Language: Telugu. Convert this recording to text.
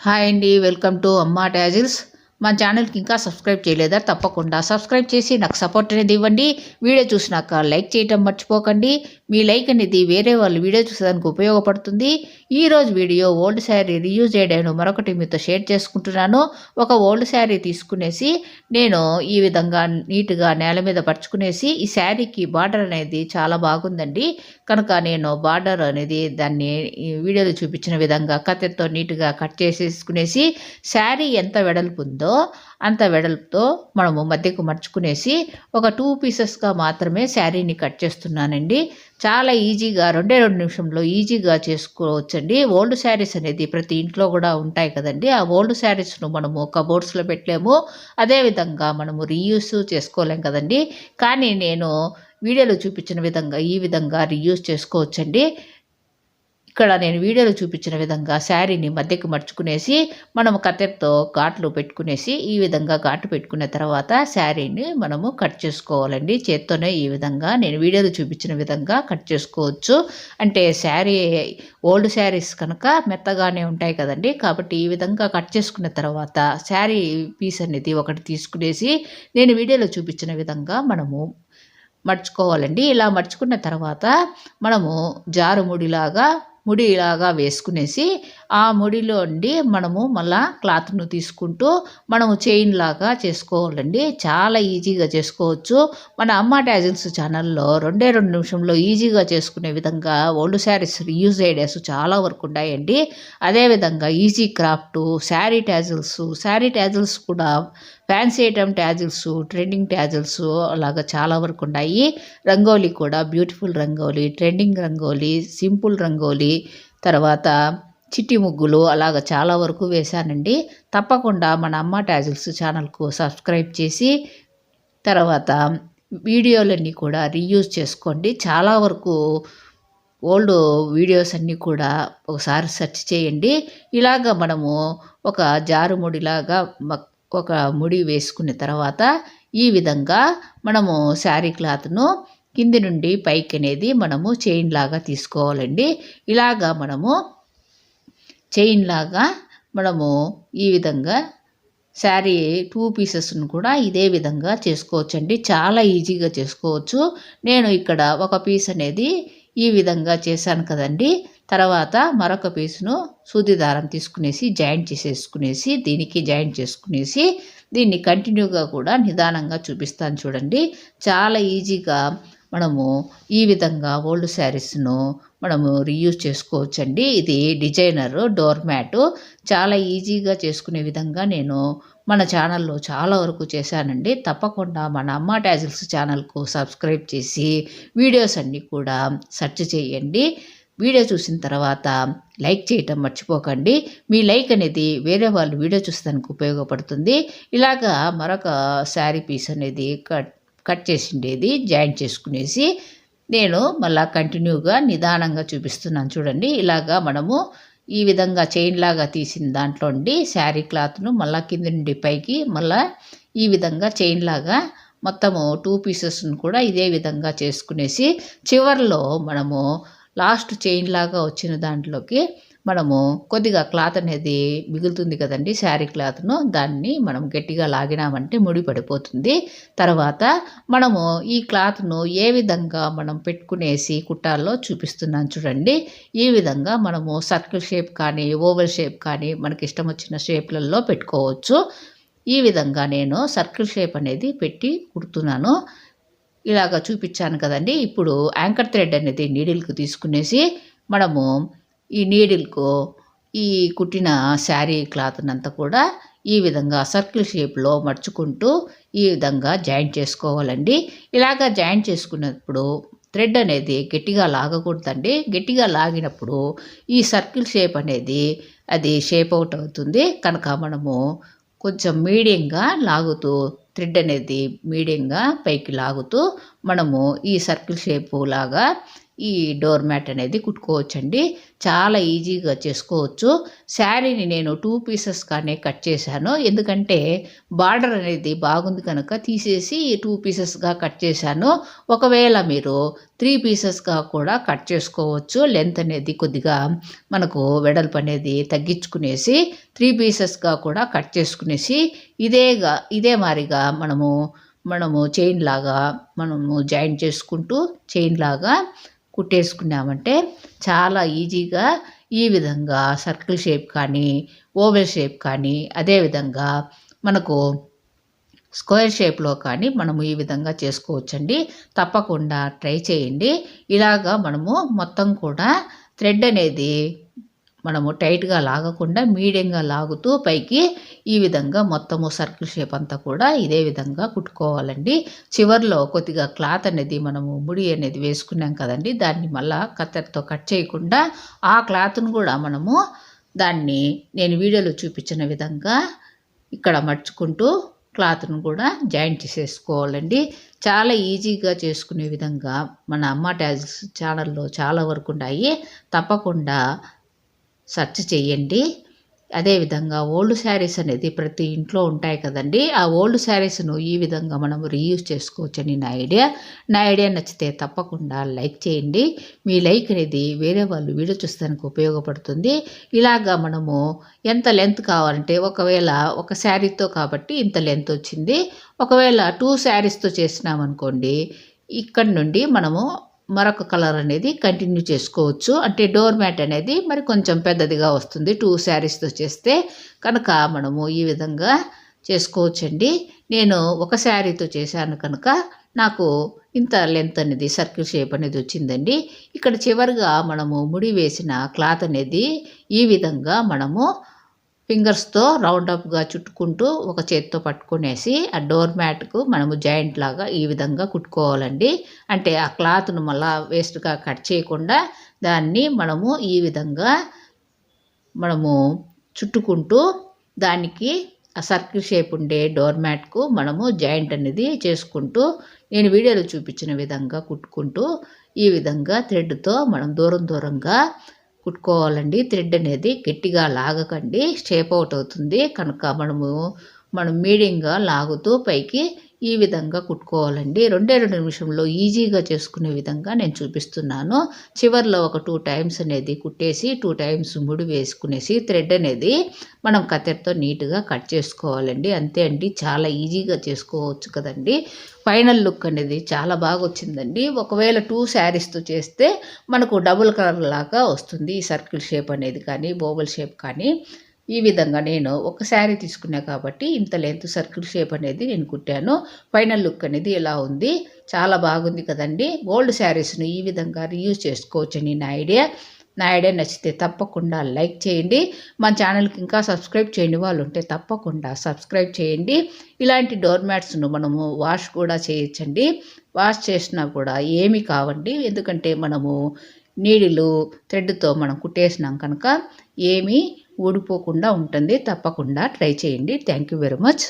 హాయ్ అండి వెల్కమ్ టు అమ్మా ట్యాజిల్స్ మా ఛానల్కి ఇంకా సబ్స్క్రైబ్ చేయలేదా? తప్పకుండా సబ్స్క్రైబ్ చేసి నాకు సపోర్ట్ అనేది ఇవ్వండి. వీడియో చూసినాక లైక్ చేయటం మర్చిపోకండి. మీ లైక్ అనేది వేరే వాళ్ళు వీడియో చూసేదానికి ఉపయోగపడుతుంది. ఈరోజు వీడియో ఓల్డ్ శారీ రీయూజ్ చేయడాను మరొకటి మీతో షేర్ చేసుకుంటున్నాను. ఒక ఓల్డ్ శారీ తీసుకునేసి నేను ఈ విధంగా నీట్గా నేల మీద పరుచుకునేసి ఈ శారీకి బార్డర్ అనేది చాలా బాగుందండి. కనుక నేను బార్డర్ అనేది దాన్ని ఈ వీడియోలో చూపించిన విధంగా కత్తెరతో నీట్గా కట్ చేసేసుకునేసి శారీ ఎంత వెడల్పు ఉందో అంత వెడల్పుతో మనము మధ్యకు మర్చుకునేసి ఒక టూ పీసెస్గా మాత్రమే శారీని కట్ చేస్తున్నానండి. చాలా ఈజీగా రెండే రెండు నిమిషంలో ఈజీగా చేసుకోవచ్చండి. ఓల్డ్ శారీస్ అనేది ప్రతి ఇంట్లో కూడా ఉంటాయి కదండి. ఆ ఓల్డ్ శారీస్ను మనము కబోర్డ్స్లో పెట్టలేము. అదేవిధంగా మనము రీయూస్ చేసుకోలేం కదండి. కానీ నేను వీడియోలో చూపించిన విధంగా ఈ విధంగా రీయూస్ చేసుకోవచ్చండి. ఇక్కడ నేను వీడియోలో చూపించిన విధంగా శారీని మధ్యకి మర్చుకునేసి మనము కత్తెరతో ఘాట్లు పెట్టుకునేసి ఈ విధంగా ఘాటు పెట్టుకున్న తర్వాత శారీని మనము కట్ చేసుకోవాలండి. చేత్తోనే ఈ విధంగా నేను వీడియోలో చూపించిన విధంగా కట్ చేసుకోవచ్చు. అంటే శారీ ఓల్డ్ శారీస్ కనుక మెత్తగానే ఉంటాయి కదండి. కాబట్టి ఈ విధంగా కట్ చేసుకున్న తర్వాత శారీ పీస్ అనేది ఒకటి తీసుకునేసి నేను వీడియోలో చూపించిన విధంగా మనము మర్చుకోవాలండి ఇలా మర్చుకున్న తర్వాత మనము జారుముడిలాగా ముడి ఇలాగా వేసుకునేసి ఆ ముడిలో అండి మనము మళ్ళా క్లాత్ను తీసుకుంటూ మనము చైన్ లాగా చేసుకోవాలండి. చాలా ఈజీగా చేసుకోవచ్చు. మన అమ్మ ట్యాజిల్స్ ఛానల్లో రెండే రెండు నిమిషంలో ఈజీగా చేసుకునే విధంగా ఓల్డ్ శారీస్ యూజ్ ఐడియాస్ చాలా వరకు ఉన్నాయండి. అదేవిధంగా easy craft sari tassels sari tassels కూడా fancy item tassels trending tassels అలాగా చాలా వరకు ఉన్నాయి. రంగోలీ కూడా beautiful rangoli trending rangoli simple rangoli తర్వాత చిట్టి ముగ్గులు అలాగ చాలా వరకు వేశానండి. తప్పకుండా మన అమ్మ ట్యాజిల్స్ ఛానల్కు సబ్స్క్రైబ్ చేసి తర్వాత వీడియోలన్నీ కూడా రీయూజ్ చేసుకోండి. చాలా వరకు ఓల్డ్ వీడియోస్ అన్నీ కూడా ఒకసారి సెర్చ్ చేయండి. ఇలాగ మనము ఒక జారుముడిలాగా ఒక ముడి వేసుకున్న తర్వాత ఈ విధంగా మనము శారీ క్లాత్ను కింది నుండి పైకి అనేది మనము చైన్ లాగా తీసుకోవాలండి. ఇలాగా మనము చైన్ లాగా మనము ఈ విధంగా శారీ టూ పీసెస్ను కూడా ఇదే విధంగా చేసుకోవచ్చండి. చాలా ఈజీగా చేసుకోవచ్చు. నేను ఇక్కడ ఒక పీస్ అనేది ఈ విధంగా చేశాను కదండి. తర్వాత మరొక పీస్ను సూది దారం తీసుకునేసి జాయింట్ చేసేసుకునేసి దీనికి జాయింట్ చేసుకునేసి దీన్ని కంటిన్యూగా కూడా నిదానంగా చూపిస్తాను చూడండి. చాలా ఈజీగా మనము ఈ విధంగా ఓల్డ్ శారీస్ను మనము రీయూజ్ చేసుకోవచ్చండి. ఇది డిజైనర్ డోర్ మ్యాటు. చాలా ఈజీగా చేసుకునే విధంగా నేను మన ఛానల్లో చాలా వరకు చేశానండి. తప్పకుండా మన అమ్మ ట్యాజిల్స్ ఛానల్కు సబ్స్క్రైబ్ చేసి వీడియోస్ అన్నీ కూడా సెర్చ్ చేయండి. వీడియో చూసిన తర్వాత లైక్ చేయటం మర్చిపోకండి. మీ లైక్ అనేది వేరే వాళ్ళు వీడియో చూసేదానికి ఉపయోగపడుతుంది. ఇలాగా మరొక శారీ పీస్ అనేది కట్ కట్ చేసిండేది జాయింట్ చేసుకునేసి నేను మళ్ళా కంటిన్యూగా నిదానంగా చూపిస్తున్నాను చూడండి. ఇలాగా మనము ఈ విధంగా చైన్ లాగా తీసిన దాంట్లో నుండి శారీ క్లాత్ను మళ్ళా కింద నుండి పైకి మళ్ళా ఈ విధంగా చైన్ లాగా మొత్తము టూ పీసెస్ను కూడా ఇదే విధంగా చేసుకునేసి చివరిలో మనము లాస్ట్ చైన్ లాగా వచ్చిన దాంట్లోకి మనము కొద్దిగా క్లాత్ అనేది మిగులుతుంది కదండి శారీ క్లాత్ను. దాన్ని మనం గట్టిగా లాగినామంటే ముడి పడిపోతుంది. తర్వాత మనము ఈ క్లాత్ను ఏ విధంగా మనం పెట్టుకునేసి కుట్టాలో చూపిస్తున్నాను చూడండి. ఈ విధంగా మనము సర్కిల్ షేప్ కానీ ఓవల్ షేప్ కానీ మనకి ఇష్టం వచ్చిన షేప్లలో పెట్టుకోవచ్చు. ఈ విధంగా నేను సర్కిల్ షేప్ అనేది పెట్టి కుడుతున్నాను. ఇలాగ చూపించాను కదండి. ఇప్పుడు యాంకర్ థ్రెడ్ అనేది నీడిల్కి తీసుకునేసి మనము ఈ నీడిల్కు ఈ కుట్టిన శారీ క్లాత్నంతా కూడా ఈ విధంగా సర్కిల్ షేప్లో మడుచుకుంటూ ఈ విధంగా జాయింట్ చేసుకోవాలండి. ఇలాగా జాయింట్ చేసుకున్నప్పుడు థ్రెడ్ అనేది గట్టిగా లాగకూడదండి. గట్టిగా లాగినప్పుడు ఈ సర్కిల్ షేప్ అనేది అది షేప్ అవుట్ అవుతుంది. కనుక మనము కొంచెం మీడియంగా లాగుతూ థ్రెడ్ అనేది మీడియంగా పైకి లాగుతూ మనము ఈ సర్కిల్ షేపు లాగా ఈ డోర్ మ్యాట్ అనేది కుట్టుకోవచ్చండి. చాలా ఈజీగా చేసుకోవచ్చు. శారీని నేను టూ పీసెస్గానే కట్ చేశాను. ఎందుకంటే బార్డర్ అనేది బాగుంది కనుక తీసేసి టూ పీసెస్గా కట్ చేశాను. ఒకవేళ మీరు త్రీ పీసెస్గా కూడా కట్ చేసుకోవచ్చు. లెంత్ అనేది కొద్దిగా మనకు వెడల్పు అనేది తగ్గించుకునేసి త్రీ పీసెస్గా కూడా కట్ చేసుకునేసి ఇదేగా ఇదే మారిగా మనము మనము చైన్ లాగా మనము జాయింట్ చేసుకుంటూ చైన్ లాగా కుట్టేసుకున్నామంటే చాలా ఈజీగా ఈ విధంగా సర్కిల్ షేప్ కానీ ఓవెల్ షేప్ కానీ అదేవిధంగా మనకు స్క్వేర్ షేప్లో కానీ మనము ఈ విధంగా చేసుకోవచ్చండి. తప్పకుండా ట్రై చేయండి. ఇలాగా మనము మొత్తం కూడా థ్రెడ్ అనేది మనము టైట్గా లాగకుండా మీడియంగా లాగుతూ పైకి ఈ విధంగా మొత్తము సర్కిల్ షేప్ అంతా కూడా ఇదే విధంగా కుట్టుకోవాలండి. చివరిలో కొద్దిగా క్లాత్ అనేది మనము ముడి అనేది వేసుకున్నాం కదండి దాన్ని మళ్ళా కత్తెరతో కట్ చేయకుండా ఆ క్లాత్ను కూడా మనము దాన్ని నేను వీడియోలో చూపించిన విధంగా ఇక్కడ మర్చుకుంటూ క్లాత్ను కూడా జాయింట్ చేసేసుకోవాలండి. చాలా ఈజీగా చేసుకునే విధంగా మన అమ్మ ట్యాజ్ ఛానల్లో చాలా వరకు ఉన్నాయి తప్పకుండా సెర్చ్ చేయండి. అదేవిధంగా ఓల్డ్ శారీస్ అనేది ప్రతి ఇంట్లో ఉంటాయి కదండి. ఆ ఓల్డ్ శారీస్ను ఈ విధంగా మనం రీయూజ్ చేసుకోవచ్చని నా ఐడియా. నా ఐడియా నచ్చితే తప్పకుండా లైక్ చేయండి. మీ లైక్ అనేది వేరే వాళ్ళు వీడియో చూస్తానికి ఉపయోగపడుతుంది. ఇలాగా మనము ఎంత లెంత్ కావాలంటే ఒకవేళ ఒక శారీతో కాబట్టి ఇంత లెంత్ వచ్చింది. ఒకవేళ టూ శారీస్తో చేసినామనుకోండి ఇక్కడ నుండి మనము మరొక కలర్ అనేది కంటిన్యూ చేసుకోవచ్చు. అంటే డోర్ మ్యాట్ అనేది మరి కొంచెం పెద్దదిగా వస్తుంది. టూ శారీస్తో చేస్తే కనుక మనము ఈ విధంగా చేసుకోవచ్చండి. నేను ఒక శారీతో చేశాను కనుక నాకు ఇంత లెంత్ అనేది సర్కిల్ షేప్ అనేది వచ్చిందండి. ఇక్కడ చివరిగా మనము ముడి వేసిన క్లాత్ అనేది ఈ విధంగా మనము ఫింగర్స్తో రౌండ్ అప్గా చుట్టుకుంటూ ఒక చేత్తో పట్టుకునేసి ఆ డోర్ మ్యాట్కు మనము జాయింట్ లాగా ఈ విధంగా కుట్టుకోవాలండి. అంటే ఆ క్లాత్ను మళ్ళా వేస్ట్గా కట్ చేయకుండా దాన్ని మనము ఈ విధంగా మనము చుట్టుకుంటూ దానికి ఆ సర్కిల్ షేప్ ఉండే డోర్ మ్యాట్కు మనము జాయింట్ అనేది చేసుకుంటూ నేను వీడియోలో చూపించిన విధంగా కుట్టుకుంటూ ఈ విధంగా థ్రెడ్తో మనం దూరం దూరంగా కుట్టుకోవాలండి. థ్రెడ్ అనేది గట్టిగా లాగకండి. షేప్ అవుట్ అవుతుంది. కనుక మనము మనం మీడియంగా లాగుతూ పైకి ఈ విధంగా కుట్టుకోవాలండి. రెండే రెండు నిమిషంలో ఈజీగా చేసుకునే విధంగా నేను చూపిస్తున్నాను. చివరిలో ఒక టూ టైమ్స్ అనేది కుట్టేసి టూ టైమ్స్ ముడి వేసుకునేసి థ్రెడ్ అనేది మనం కత్తెరతో నీట్గా కట్ చేసుకోవాలండి. అంతే అండి చాలా ఈజీగా చేసుకోవచ్చు కదండి. ఫైనల్ లుక్ అనేది చాలా బాగా వచ్చిందండి. ఒకవేళ టూ శారీస్తో చేస్తే మనకు డబుల్ కలర్ లాగా వస్తుంది ఈ సర్కిల్ షేప్ అనేది కానీ బోబల్ షేప్ కానీ. ఈ విధంగా నేను ఒక శారీ తీసుకున్నా కాబట్టి ఇంత లెంత్ సర్కిల్ షేప్ అనేది నేను కుట్టాను. ఫైనల్ లుక్ అనేది ఇలా ఉంది? చాలా బాగుంది కదండి. ఓల్డ్ శారీస్ను ఈ విధంగా రీయూజ్ చేసుకోవచ్చని నా ఐడియా నా ఐడియా నచ్చితే తప్పకుండా లైక్ చేయండి. మా ఛానల్కి ఇంకా సబ్స్క్రైబ్ చేయని వాళ్ళు ఉంటే తప్పకుండా సబ్స్క్రైబ్ చేయండి. ఇలాంటి డోర్ మ్యాట్స్ను మనము వాష్ కూడా చేయొచ్చండి. వాష్ చేసినా కూడా ఏమి కావండి. ఎందుకంటే మనము నీడిలు థ్రెడ్తో మనం కుట్టేసినాం కనుక ఏమీ ఓడిపోకుండా ఉంటుంది. తప్పకుండా ట్రై చేయండి. Thank you very much